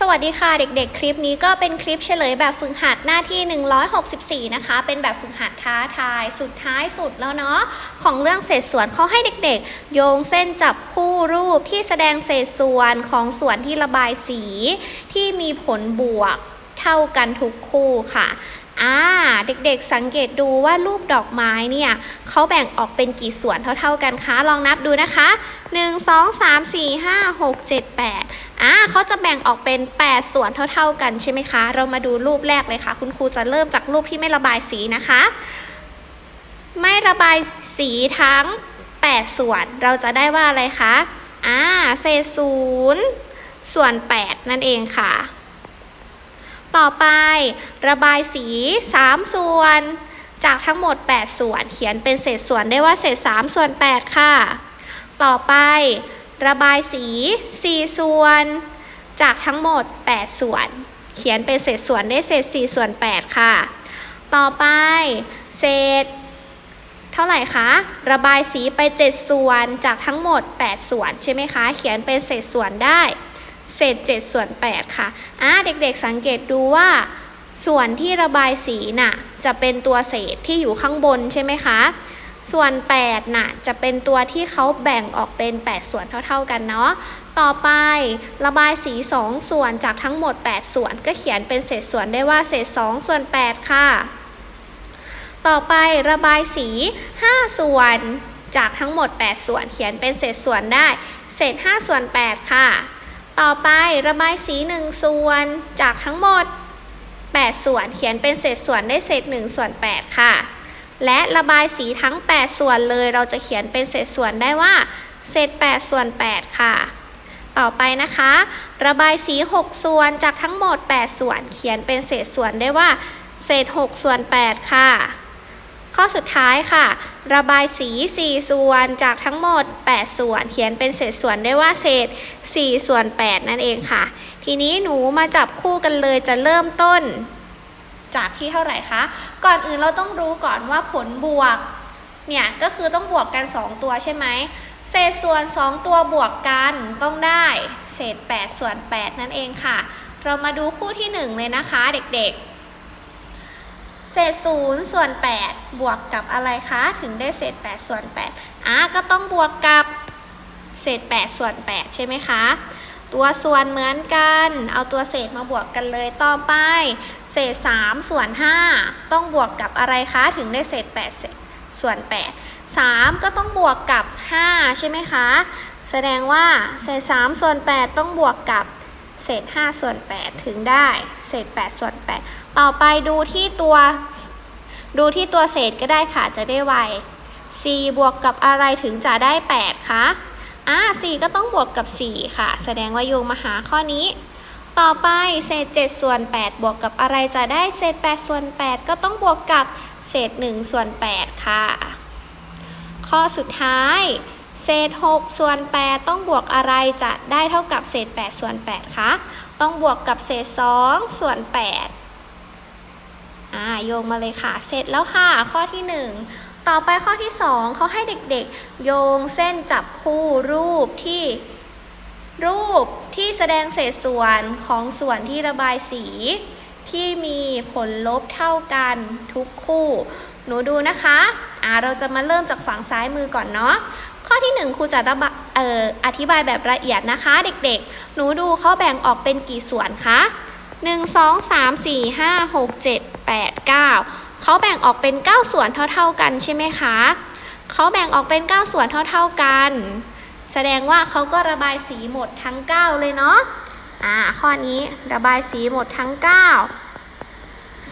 สวัสดีค่ะเด็กๆ คลิปนี้ก็เป็นคลิปเฉลยแบบฝึกหัดหน้าที่ 164 นะคะ เป็นแบบฝึกหัดท้าทาย สุดท้ายสุดแล้วเนาะของเรื่องเศษส่วนเขาให้เด็กๆ โยงเส้นจับคู่รูปที่แสดงเศษส่วนของส่วนที่ระบายสี ที่มีผลบวกเท่ากันทุกคู่ค่ะ อ่าเด็กๆสังเกตดูว่ารูปดอกไม้เนี่ยเขาแบ่งออกเป็นกี่ส่วนเท่า ๆกันคะ ลองนับดูนะคะ 1 2 3 4 5 6 7 8อ่าเขาจะแบ่งออกเป็น 8 ส่วนเท่า ๆกันใช่ไหมคะ เรามาดูรูปแรกเลยค่ะ คุณครูจะเริ่มจากรูปที่ไม่ระบายสีนะคะ ไม่ระบายสีทั้ง 8 ส่วน เราจะได้ว่าอะไรคะอ่าเศษศูนย์ส่วน 8 นั่นเองค่ะ ต่อไประบายสี 3 ส่วน จากทั้งหมด 8 ส่วน เขียนเป็นเศษส่วนได้ว่าเศษ 3 ส่วน 8 ค่ะ ต่อไประบายสี 4 ส่วน จากทั้งหมด 8 ส่วน เขียนเป็นเศษส่วนได้เศษ 4 ส่วน 8 ค่ะ ต่อไปเศษ เท่าไหร่คะ ระบายสีไป 7 ส่วน จากทั้งหมด 8 ส่วนใช่ไหมคะ เขียนเป็นเศษส่วนได้ เศษ 7 ส่วน 8 ค่ะอ่าเด็กๆสังเกตดูว่า ส่วนที่ระบายสีน่ะจะเป็นตัวเศษที่อยู่ข้างบนใช่ไหมคะ ส่วน 8 น่ะจะเป็นตัวที่เขาแบ่งออกเป็น 8 ส่วนเท่า ๆกันเนาะต่อไประบายสี 2 ส่วนจากทั้งหมด 8 ส่วน ก็เขียนเป็นเศษส่วนได้ว่าเศษ 2 ส่วน 8 ค่ะ ต่อไประบายสี 5 ส่วนจากทั้งหมด 8 ส่วน เขียนเป็นเศษส่วนได้ เศษ 5 ส่วน 8 ค่ะ ต่อไประบายสี 1 ส่วนจากทั้งหมด 8 ส่วนเขียนเป็นเศษส่วนได้เศษ1ส่วน8ค่ะ และระบายสีทั้ง 8 ส่วนเลยเราจะเขียนเป็นเศษส่วนได้ว่า เศษ 8 ส่วน 8 ค่ะ ต่อไปนะคะ ระบายสี 6 ส่วนจากทั้งหมด 8 ส่วนเขียนเป็นเศษส่วนได้ว่า เศษ 6 ส่วน 8 ค่ะ ข้อสุดท้ายค่ะ ระบายสี 4 ส่วนจากทั้งหมด 8 ส่วน เขียนเป็นเศษส่วนได้ว่าเศษ 4 ส่วน 8 นั่นเองค่ะ ทีนี้หนูมาจับคู่กันเลยจะเริ่มต้น จากที่เท่าไหร่คะ ก่อนอื่นเราต้องรู้ก่อนว่าผลบวก เนี่ยก็คือต้องบวกกัน 2 ตัวใช่ไหมเศษส่วน 2 ตัวบวกกันต้องได้เศษ 8 ส่วน 8 นั่นเองค่ะ เรามาดูคู่ที่ 1 เลยนะคะเด็กๆ เศษ0ส่วน 8 บวกกับอะไรคะ ถึงได้เศษ 8 ส่วน8อะก็ต้องบวกกับเศษ 8 ส่วน 8 ใช่ไหมคะ ตัวส่วนเหมือนกัน เอาตัวเศษมาบวกกันเลยต่อไป เศษ 3 ส่วน 5 ต้องบวกกับอะไรคะ ถึงได้เศษ8เศษส่วน 8 3 ก็ต้องบวกกับ 5 ใช่ไหมคะ แสดงว่าเศษ 3 ส่วน 8 ต้องบวกกับ เศษ 5 ส่วน 8 ถึงได้ เศษ 8 ส่วน 8 ต่อไปดูที่ตัว ดูที่ตัวเศษก็ได้ค่ะ จะได้ไว4บวกกับอะไรถึงจะได้ 8 คะอ่า4ก็ต้องบวกกับ 4 ค่ะ แสดงว่าโยงมาหาข้อนี้ ต่อไปเศษ 7 ส่วน 8 บวกกับอะไรจะได้ เศษ 8 ส่วน 8 ก็ต้องบวกกับเศษ 1 ส่วน 8 ค่ะ ข้อสุดท้าย เศษ6ส่วน8ต้องบวกอะไรจะได้เท่ากับเศษ8ส่วน8คะต้องบวกกับเศษ2ส่วน8อ่าโยงมาเลยค่ะ เสร็จแล้วค่ะ ข้อที่ 1 ต่อไปข้อที่ 2เขาให้เด็กๆ โยงเส้นจับคู่รูปที่ รูปที่แสดงเศษส่วนของส่วนที่ระบายสีที่มีผลลบเท่ากันทุกคู่ หนูดูนะคะ อ่า เราจะมาเริ่มจากฝั่งซ้ายมือก่อนเนาะ ข้อที่ 1ครูจะระบอ่ออธิบายแบบละเอียดนะคะ เด็กๆ หนูดูเขาแบ่งออกเป็นกี่ส่วนคะ1 2 3 4 5 6 7 8 9เขาแบ่งออกเป็น 9 ส่วนเท่า ๆกันใช่ไหมคะเขาแบ่งออกเป็น 9 ส่วนเท่า ๆกัน แสดงว่าเขาก็ระบายสีหมดทั้ง 9 เลยเนาะอ่าข้อนี้ระบายสีหมดทั้ง 9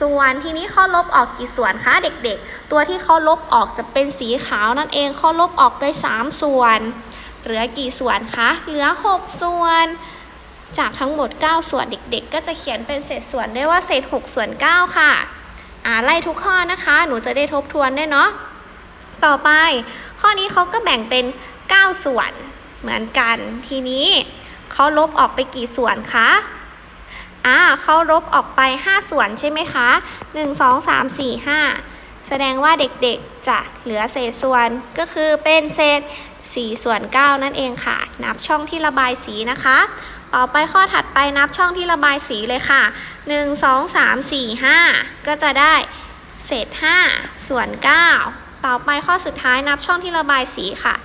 ส่วน ทีนี้เขาลบออกกี่ส่วนคะเด็กๆ ตัวที่เขาลบออกจะเป็นสีขาวนั่นเองเขาลบออกไป 3 ส่วน เหลือกี่ส่วนคะ เหลือ 6 ส่วน จากทั้งหมด 9 ส่วนเด็ก ๆ ก็จะเขียนเป็นเศษส่วนได้ว่าเศษ 6 ส่วน 9 ค่ะอ่าไล่ทุกข้อนะคะ หนูจะได้ทบทวนได้เนาะต่อไป ข้อนี้เขาก็แบ่งเป็น 9 ส่วนเหมือนกัน ทีนี้เขาลบออกไปกี่ส่วนคะ เขาลบออกไป 5 ส่วนใช่ไหมคะ 1 2 3 4 5 แสดงว่าเด็กๆจะเหลือเศษส่วนก็คือเป็นเศษ4ส่วน9นั่นเองค่ะ นับช่องที่ระบายสีนะคะ ต่อไปข้อถัดไปนับช่องที่ระบายสีเลยค่ะ 1 2 3 4 5 ก็จะได้เศษ 5 ส่วน 9 ต่อไปข้อสุดท้ายนับช่องที่ระบายสีค่ะ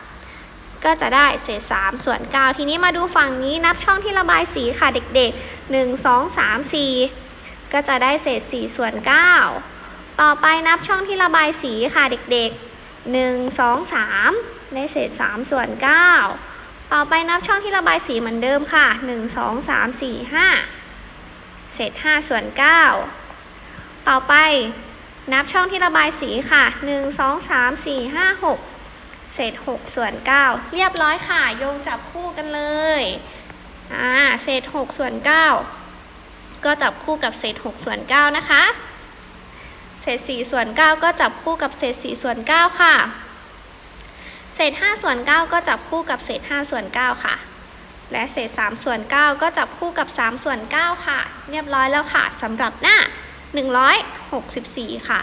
ก็จะได้เศษ 3 ส่วน 9 ทีนี้มาดูฝั่งนี้นับช่องที่ระบายสีค่ะเด็กๆ 1 2 3 4 ก็จะได้เศษ4ส่วน9 ต่อไปนับช่องที่ระบายสีค่ะเด็กๆ 1 2 3 ได้เศษ3ส่วน9 ต่อไปนับช่องที่ระบายสีเหมือนเดิมค่ะ 1 2 3 4 5 เศษ5ส่วน9 ต่อไปนับช่องที่ระบายสีค่ะ 1 2 3 4 5 6 เศษ 6 ส่วน 9 เรียบร้อยค่ะ โยงจับคู่กันเลย อ่าเศษ6ส่วน9 ก็จับคู่กับเศษ6ส่วน9นะคะ เศษ4ส่วน9 ก็จับคู่กับเศษ4ส่วน9ค่ะ เศษ5ส่วน9 ก็จับคู่กับเศษ5ส่วน9ค่ะ และเศษ3ส่วน9 ก็จับคู่กับ3ส่วน9ค่ะ เรียบร้อยแล้วค่ะสำหรับหน้า 164 ค่ะ